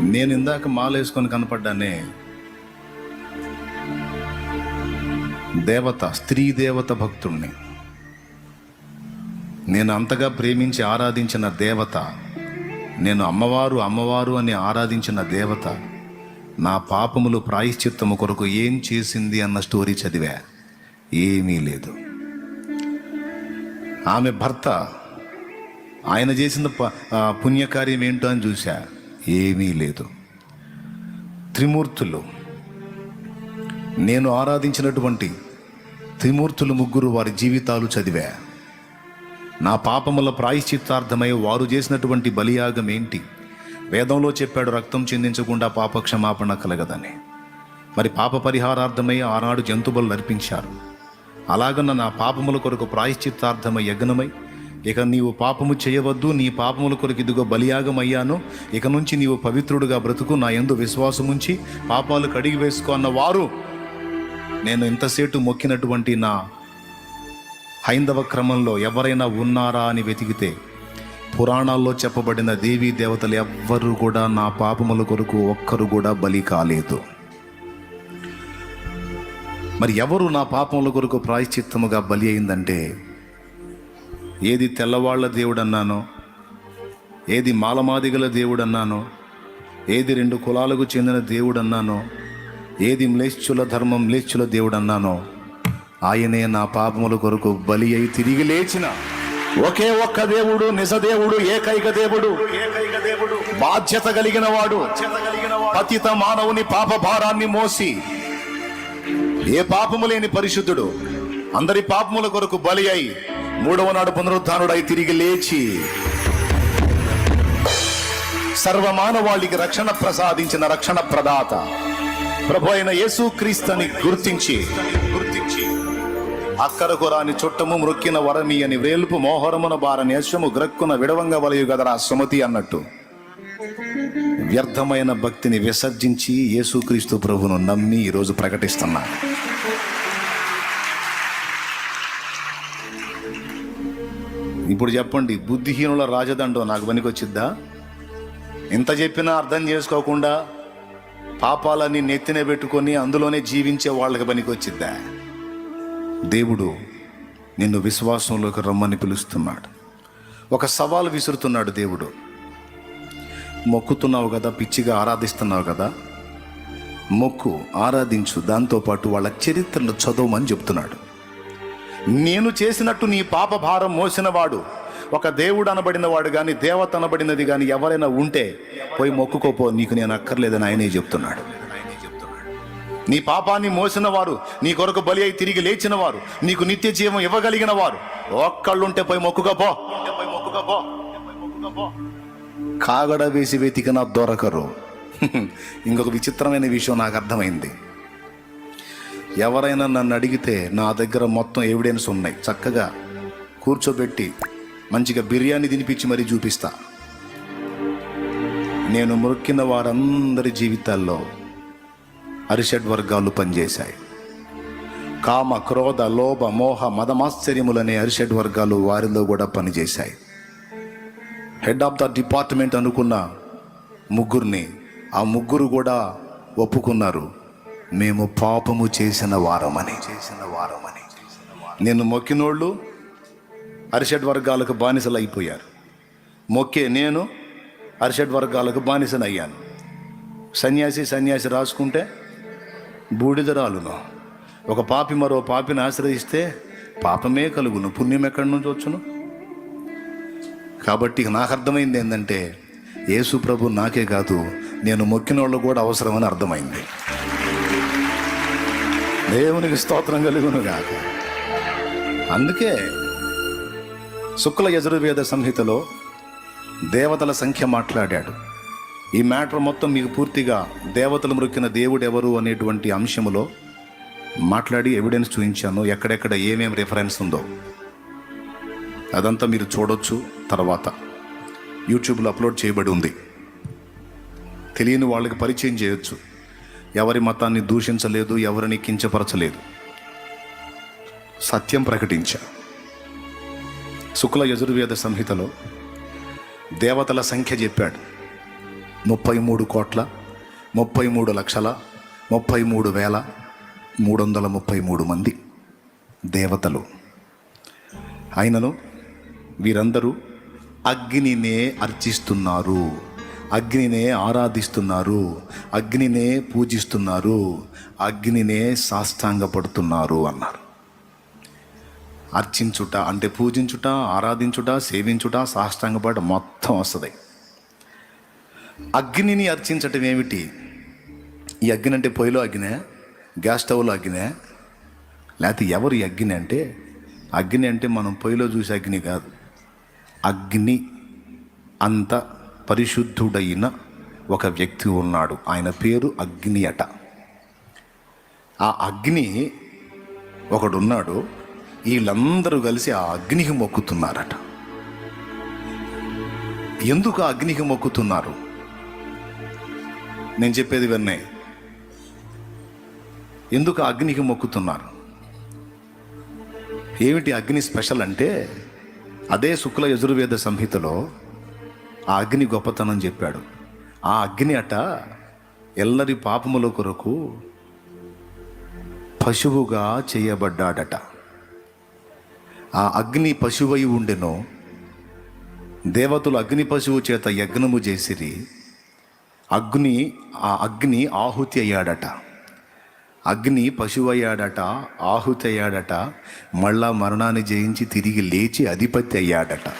నేను ఇందాక మాలేసుకొని కనపడ్డానే. దేవత స్త్రీ దేవత భక్తుణ్ణి. నేను అంతగా ప్రేమించి ఆరాధించిన దేవత నేను అమ్మవారు అమ్మవారు అని ఆరాధించిన దేవత నా పాపములు ప్రాయశ్చిత్తము కొరకు ఏం చేసింది అన్న స్టోరీ చదివా? ఏమీ లేదు. ఆమె భర్త ఆయన చేసిన పుణ్యకార్యం ఏంటో అని చూశా. ఏమీ లేదు. త్రిమూర్తులు. నేను ఆరాధించినటువంటి త్రిమూర్తులు ముగ్గురు వారి జీవితాలు చదివా. నా పాపముల ప్రాయశ్చిత్తార్థమై వారు చేసినటువంటి బలియాగం ఏంటి? వేదంలో చెప్పాడు రక్తం చెందించకుండా పాపక్షమాపణ కలగదని. మరి పాప పరిహారార్థమై ఆనాడు జంతుబలు అర్పించారు. అలాగన్న నా పాపముల కొరకు ప్రాయశ్చిత్తార్థమై యజ్ఞమై ఇక నీవు పాపము చేయవద్దు నీ పాపముల కొరకు ఇదిగో బలియాగం అయ్యాను ఇక నుంచి నీవు పవిత్రుడుగా బ్రతుకు నా ఎందు విశ్వాసముంచి పాపాలు కడిగి వేసుకో అన్న వారు నేను ఇంతసేటు మొక్కినటువంటి నా హైందవ క్రమంలో ఎవరైనా ఉన్నారా అని వెతికితే పురాణాల్లో చెప్పబడిన దేవీ దేవతలు ఎవ్వరు కూడా నా పాపముల కొరకు ఒక్కరు కూడా బలి కాలేదు. మరి ఎవరు నా పాపముల కొరకు ప్రాయశ్చిత్తముగా బలి అయిందంటే ఏది తెల్లవాళ్ళ దేవుడు అన్నానో ఏది మాలమాదిగల దేవుడు అన్నానో ఏది రెండు కులాలకు చెందిన దేవుడు అన్నానో ఏది మ్లేచ్చుల ధర్మం మ్లేచ్చుల దేవుడు అన్నానో ఆయనే నా పాపముల కొరకు బలి అయి తిరిగి లేచిన ఒకే ఒక్క దేవుడు నిజ దేవుడు ఏకైక దేవుడు ఏకైక దేవుడు బాధ్యత కలిగిన వాడు పతిత మానవుని పాప భారాన్ని మోసి ఏ పాపము లేని పరిశుద్ధుడు అందరి పాపముల కొరకు బలి అయి మూడవ నాడు పునరుద్ధానుడై తిరిగి లేచి సర్వమానవాళికి రక్షణ ప్రసాదించిన రక్షణ ప్రదాత ప్రభు అయిన యేసు క్రీస్తుని గుర్తించి గుర్తించి. అక్కరకు రాని చుట్టము మృక్కిన వరమి అని వేల్పు మోహరమున బారని యశము గ్రక్కున విడవంగ వలయు గదరా సుమతి అన్నట్టు. వ్యర్థమైన భక్తిని విసర్జించి యేసుక్రీస్తు ప్రభును నమ్మి ఈరోజు ప్రకటిస్తున్నా ఇప్పుడు చెప్పండి బుద్ధిహీనుల రాజదండం నాకు పనికొచ్చిద్దా? ఇంత చెప్పినా అర్థం చేసుకోకుండా పాపాలన్నీ నెత్తిన పెట్టుకొని అందులోనే జీవించే వాళ్ళకి పనికొచ్చిద్దా? దేవుడు నిన్ను విశ్వాసంలోకి రమ్మని పిలుస్తున్నాడు. ఒక సవాలు విసురుతున్నాడు దేవుడు. మొక్కుతున్నావు కదా పిచ్చిగా ఆరాధిస్తున్నావు కదా? మొక్కు ఆరాధించు దాంతోపాటు వాళ్ళ చరిత్రను చదవమని చెప్తున్నాడు. నేను చేసినట్టు నీ పాప భారం మోసినవాడు. ఒక దేవుడు అనబడినవాడు కానీ దేవత అనబడినది కానీ ఎవరైనా ఉంటే పోయి మొక్కుకోపో నీకు నేను అక్కర్లేదని ఆయనే చెప్తున్నాడు. నీ పాపాన్ని మోసిన వారు నీ కొరకు బలి అయి తిరిగి లేచిన వారు నీకు నిత్య జీవం ఇవ్వగలిగిన వారు ఒక్కళ్ళుంటే పోయి మొక్కుకపో. కాగడ వేసి వెతికిన దొరకరు. ఇంకొక విచిత్రమైన విషయం నాకు అర్థమైంది. ఎవరైనా నన్ను అడిగితే నా దగ్గర మొత్తం ఎవిడెన్స్ ఉన్నాయి. చక్కగా కూర్చోబెట్టి మంచిగా బిర్యానీ తినిపించి మరీ చూపిస్తా. నేను మురికిన వారందరి జీవితాల్లో అరిషడ్ వర్గాలు పనిచేశాయి. కామ క్రోధ లోభ మోహ మదమాశ్చర్యములనే అరిషడ్ వర్గాలు వారిలో కూడా పనిచేశాయి. హెడ్ ఆఫ్ ద డిపార్ట్మెంట్ అనుకున్న ముగ్గురిని ఆ ముగ్గురు కూడా ఒప్పుకున్నారు. మేము పాపము చేసిన వారమని. చేసిన వారమని నేను మొక్కినోళ్ళు అరిషడ్ వర్గాలకు బానిసలు అయిపోయారు మొక్కే నేను అరిషడ్ వర్గాలకు బానిసను అయ్యాను సన్యాసి సన్యాసి రాసుకుంటే బూడిదరాలును ఒక పాపి మరో పాపిని ఆశ్రయిస్తే పాపమే కలుగును. పుణ్యం ఎక్కడి నుంచి వచ్చును? కాబట్టి నాకు అర్థమైంది ఏంటంటే యేసు ప్రభు నాకే కాదు నేను మొక్కిన వాళ్ళు కూడా అవసరమని అర్థమైంది. దేవునికి స్తోత్రం కలుగును కాక అందుకే శుక్ల యజుర్వేద సంహితలో దేవతల సంఖ్య మాట్లాడాడు. ఈ మ్యాటర్ మొత్తం మీకు పూర్తిగా దేవతలు మృక్కిన దేవుడు ఎవరు అనేటువంటి అంశములో మాట్లాడి ఎవిడెన్స్ చూపించాను ఎక్కడెక్కడ ఏమేమి రిఫరెన్స్ ఉందో. అదంతా మీరు చూడొచ్చు తర్వాత. యూట్యూబ్లో అప్లోడ్ చేయబడి ఉంది. తెలియని వాళ్ళకి పరిచయం చేయొచ్చు. ఎవరి మతాన్ని దూషించలేదు ఎవరిని కించపరచలేదు. సత్యం ప్రకటించా. శుక్ల యజుర్వేద సంహితలో దేవతల సంఖ్య చెప్పాడు. ముప్పై మూడు కోట్ల ముప్పై మూడు లక్షల ముప్పై మూడు వేల మూడు వందల ముప్పై మూడు మంది దేవతలు. అయినను వీరందరూ అగ్నినే అర్చిస్తున్నారు. అగ్నినే ఆరాధిస్తున్నారు అగ్నినే పూజిస్తున్నారు అగ్నినే సాష్టాంగపడుతున్నారు అన్నారు. అర్చించుట అంటే పూజించుట ఆరాధించుట సేవించుట సాష్టాంగపడ మొత్తం వస్తుంది. అగ్నిని అర్చించటం ఏమిటి? ఈ అగ్ని అంటే పొయ్యిలో అగ్నే గ్యాస్ స్టవ్లో అగ్నే లేకపోతే ఎవరు ఈ అగ్ని అంటే? అగ్ని అంటే మనం పొయ్యిలో చూసే అగ్ని కాదు. అగ్ని అంత పరిశుద్ధుడైన ఒక వ్యక్తి ఉన్నాడు. ఆయన పేరు అగ్ని అట. ఆ అగ్ని ఒకడున్నాడు. వీళ్ళందరూ కలిసి ఆ అగ్నికి మొక్కుతున్నారట. ఎందుకు అగ్నికి మొక్కుతున్నారు? నేను చెప్పేది వెన్నే. ఎందుకు అగ్నికి మొక్కుతున్నారు? ఏమిటి అగ్ని స్పెషల్ అంటే అదే శుక్ల యజుర్వేద సంహితలో ఆ అగ్ని గొప్పతనం చెప్పాడు. ఆ అగ్ని అట ఎల్లరి పాపముల కొరకు పశువుగా చేయబడ్డాడట. ఆ అగ్ని పశువై ఉండెను. దేవతలు అగ్ని పశువు చేత యజ్ఞము చేసిరి. అగ్ని ఆ అగ్ని ఆహుతి అయ్యాడట. అగ్ని పశువు అయ్యాడట ఆహుతి అయ్యాడట మళ్ళా మరణాన్ని జయించి తిరిగి లేచి అధిపతి అయ్యాడట.